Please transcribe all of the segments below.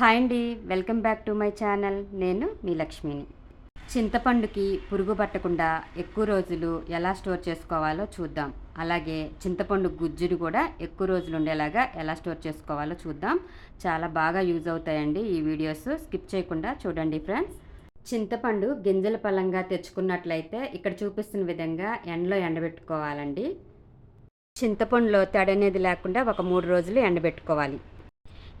Hi అండి welcome back to my channel. నేను మీ లక్ష్మిని. చింతపండుకి పురుగు పట్టకుండా ఎక్కువ రోజులు ఎలా స్టోర్ చేసుకోవాలో చూద్దాం. అలాగే చింతపండు గుజ్జుని కూడా ఎక్కువ రోజులు ఉండేలాగా ఎలా స్టోర్ చేసుకోవాలో చూద్దాం. చాలా బాగా యూజ్ అవుతాయండి ఈ వీడియోస్. స్కిప్ చేయకుండా చూడండి ఫ్రెండ్స్. చింతపండు గింజల పలంగా తెచ్చుకున్నట్లయితే ఇక్కడ చూపిస్తున్న విధంగా ఎండలో ఎండబెట్టుకోవాలండి. చింతపండులో తడి అనేది లేకుండా ఒక మూడు రోజులు ఎండబెట్టుకోవాలి.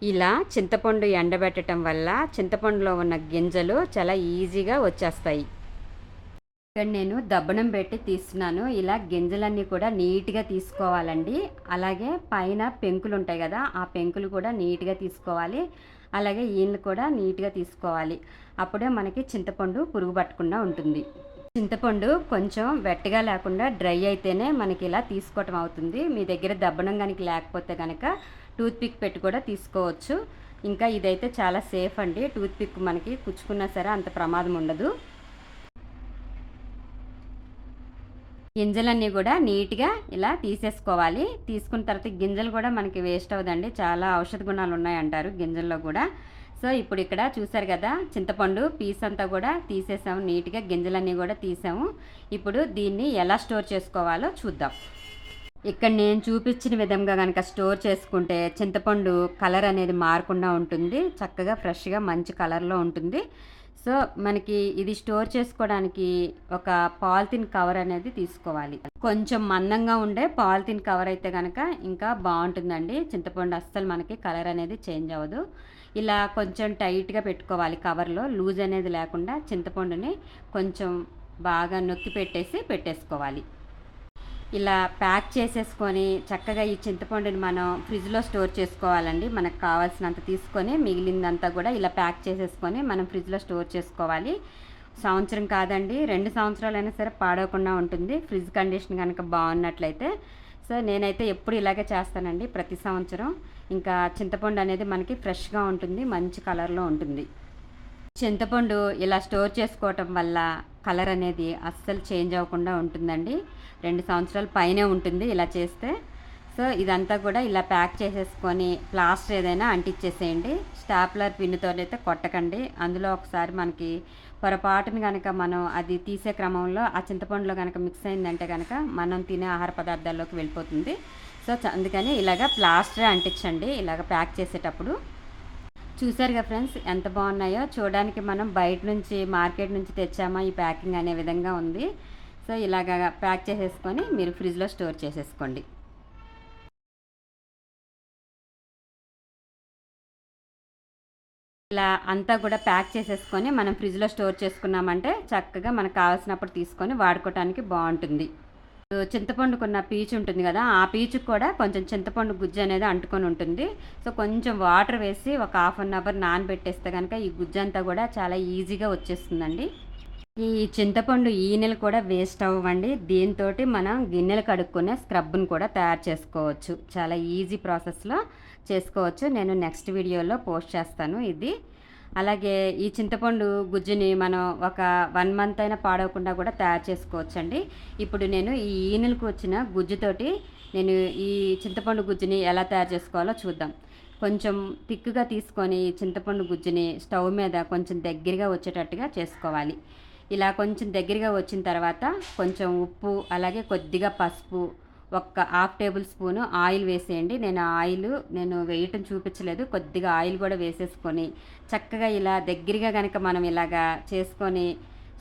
ఇలా చింతపండు ఎండబెట్టడం వల్ల చింతపండులో ఉన్న గింజలు చాలా ఈజీగా వచ్చేస్తాయి. ఇక్కడ నేను దబ్బనం పెట్టి తీస్తున్నాను. ఇలా గింజలన్నీ కూడా నీట్గా తీసుకోవాలండి. అలాగే పైన పెంకులు ఉంటాయి కదా ఆ పెంకులు కూడా నీట్గా తీసుకోవాలి. అలాగే ఈయనలు కూడా నీట్గా తీసుకోవాలి. అప్పుడే మనకి చింతపండు పురుగు పట్టకుండా ఉంటుంది. చింతపండు కొంచెం వెట్టగా లేకుండా డ్రై అయితేనే మనకి ఇలా తీసుకోవటం అవుతుంది. మీ దగ్గర దబ్బనం కనుక లేకపోతే కనుక టూత్పిక్ పెట్టి కూడా తీసుకోవచ్చు. ఇంకా ఇదైతే చాలా సేఫ్ అండి. టూత్పిక్ మనకి కుచ్చుకున్నా సరే అంత ప్రమాదం ఉండదు. గింజలన్నీ కూడా నీట్గా ఇలా తీసేసుకోవాలి. తీసుకున్న తర్వాత గింజలు కూడా మనకి వేస్ట్ అవ్వదండి. చాలా ఔషధ గుణాలు ఉన్నాయంటారు గింజల్లో కూడా. సో ఇప్పుడు ఇక్కడ చూసారు కదా చింతపండు పీస్ అంతా కూడా తీసేసాము నీట్గా గింజలన్నీ కూడా తీసాము. ఇప్పుడు దీన్ని ఎలా స్టోర్ చేసుకోవాలో చూద్దాం. ఇక్కడ నేను చూపించిన విధంగా కనుక స్టోర్ చేసుకుంటే చింతపండు కలర్ అనేది మారకుండా ఉంటుంది చక్కగా ఫ్రెష్గా మంచి కలర్లో ఉంటుంది. సో మనకి ఇది స్టోర్ చేసుకోవడానికి ఒక పాలిథిన్ కవర్ అనేది తీసుకోవాలి. కొంచెం మందంగా ఉండే పాలిథిన్ కవర్ అయితే కనుక ఇంకా బాగుంటుందండి. చింతపండు అస్సలు మనకి కలర్ అనేది చేంజ్ అవ్వదు. ఇలా కొంచెం టైట్గా పెట్టుకోవాలి కవర్లో. లూజ్ అనేది లేకుండా చింతపండుని కొంచెం బాగా నొక్కి పెట్టేసి పెట్టేసుకోవాలి. ఇలా ప్యాక్ చేసేసుకొని చక్కగా ఈ చింతపండుని మనం ఫ్రిడ్జ్లో స్టోర్ చేసుకోవాలండి. మనకు కావాల్సినంత తీసుకొని మిగిలిందంతా కూడా ఇలా ప్యాక్ చేసేసుకొని మనం ఫ్రిడ్జ్లో స్టోర్ చేసుకోవాలి. సంవత్సరం కాదండి రెండు సంవత్సరాలైనా సరే పాడవకుండా ఉంటుంది. ఫ్రిడ్జ్ కండిషన్ కనుక బాగున్నట్లయితే. సో నేనైతే ఎప్పుడు ఇలాగే చేస్తానండి ప్రతి సంవత్సరం. ఇంకా చింతపండు అనేది మనకి ఫ్రెష్గా ఉంటుంది మంచి కలర్లో ఉంటుంది. చింతపండు ఇలా స్టోర్ చేసుకోవటం వల్ల కలర్ అనేది అస్సలు చేంజ్ అవ్వకుండా ఉంటుందండి. రెండు సంవత్సరాల పైనే ఉంటుంది ఇలా చేస్తే. సో ఇదంతా కూడా ఇలా ప్యాక్ చేసేసుకొని ప్లాస్టర్ ఏదైనా అంటించేసేయండి స్టాప్లర్ పిన్నుతో అయితే కొట్టకండి. అందులో ఒకసారి మనకి పొరపాటుని కనుక మనం అది తీసే క్రమంలో ఆ చింతపండులో కనుక మిక్స్ అయిందంటే కనుక మనం తినే ఆహార పదార్థాల్లోకి వెళ్ళిపోతుంది. సో అందుకని ఇలాగ ప్లాస్టర్ అంటించండి. ఇలాగ ప్యాక్ చేసేటప్పుడు. చూసారుగా ఫ్రెండ్స్ ఎంత బాగున్నాయో. చూడడానికి మనం బయట నుంచి మార్కెట్ నుంచి తెచ్చామా ఈ ప్యాకింగ్ అనే విధంగా ఉంది. సో ఇలాగా ప్యాక్ చేసేసుకొని మీరు ఫ్రిడ్జ్లో స్టోర్ చేసేసుకోండి. ఇలా అంతా కూడా ప్యాక్ చేసేసుకొని మనం ఫ్రిడ్జ్లో స్టోర్ చేసుకున్నామంటే చక్కగా మనకు కావాల్సినప్పుడు తీసుకొని వాడుకోవడానికి బాగుంటుంది. చింతపండుకున్న పీచు ఉంటుంది కదా ఆ పీచుకు కూడా కొంచెం చింతపండు గుజ్జు అనేది అంటుకొని ఉంటుంది. సో కొంచెం వాటర్ వేసి ఒక హాఫ్ అన్ అవర్ నానబెట్టేస్తే కనుక ఈ గుజ్జు అంతా కూడా చాలా ఈజీగా వచ్చేస్తుందండి. ఈ చింతపండు ఈనెలు కూడా వేస్ట్ అవ్వండి. దీంతో మనం గిన్నెలు కడుక్కునే స్క్రబ్ని కూడా తయారు చేసుకోవచ్చు. చాలా ఈజీ ప్రాసెస్లో చేసుకోవచ్చు. నేను నెక్స్ట్ వీడియోలో పోస్ట్ చేస్తాను ఇది. అలాగే ఈ చింతపండు గుజ్జుని మనం ఒక వన్ మంత్ అయినా పాడవకుండా కూడా తయారు చేసుకోవచ్చండి. ఇప్పుడు నేను ఈ ఈనెలకు వచ్చిన గుజ్జుతోటి నేను ఈ చింతపండు గుజ్జుని ఎలా తయారు చేసుకోవాలో చూద్దాం. కొంచెం తిక్కుగా తీసుకొని చింతపండు గుజ్జుని స్టవ్ మీద కొంచెం దగ్గరగా వచ్చేటట్టుగా చేసుకోవాలి. ఇలా కొంచెం దగ్గరగా వచ్చిన తర్వాత కొంచెం ఉప్పు అలాగే కొద్దిగా పసుపు ఒక్క హాఫ్ టేబుల్ స్పూను ఆయిల్ వేసేయండి. నేను ఆయిల్ నేను వేయటం చూపించలేదు. కొద్దిగా ఆయిల్ కూడా వేసేసుకొని చక్కగా ఇలా దగ్గరగా కనుక మనం ఇలాగా చేసుకొని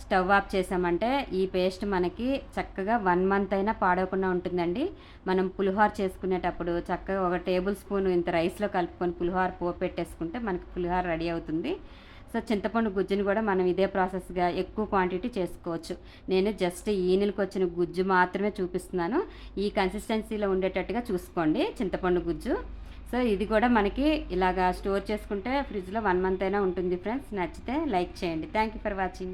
స్టవ్ ఆఫ్ చేసామంటే ఈ పేస్ట్ మనకి చక్కగా వన్ మంత్ అయినా పాడవకుండా ఉంటుందండి. మనం పులిహోర చేసుకునేటప్పుడు చక్కగా ఒక టేబుల్ స్పూన్ ఇంత రైస్లో కలుపుకొని పులిహోర పోపెట్టేసుకుంటే మనకి పులిహోర రెడీ అవుతుంది. సో చింతపండు గుజ్జుని కూడా మనం ఇదే ప్రాసెస్గా ఎక్కువ క్వాంటిటీ చేసుకోవచ్చు. నేను జస్ట్ ఈనెలకు వచ్చిన గుజ్జు మాత్రమే చూపిస్తున్నాను. ఈ కన్సిస్టెన్సీలో ఉండేటట్టుగా చూసుకోండి చింతపండు గుజ్జు. సో ఇది కూడా మనకి ఇలాగా స్టోర్ చేసుకుంటే ఫ్రిడ్జ్లో వన్ మంత్ అయినా ఉంటుంది ఫ్రెండ్స్. నచ్చితే లైక్ చేయండి. Thank you for watching.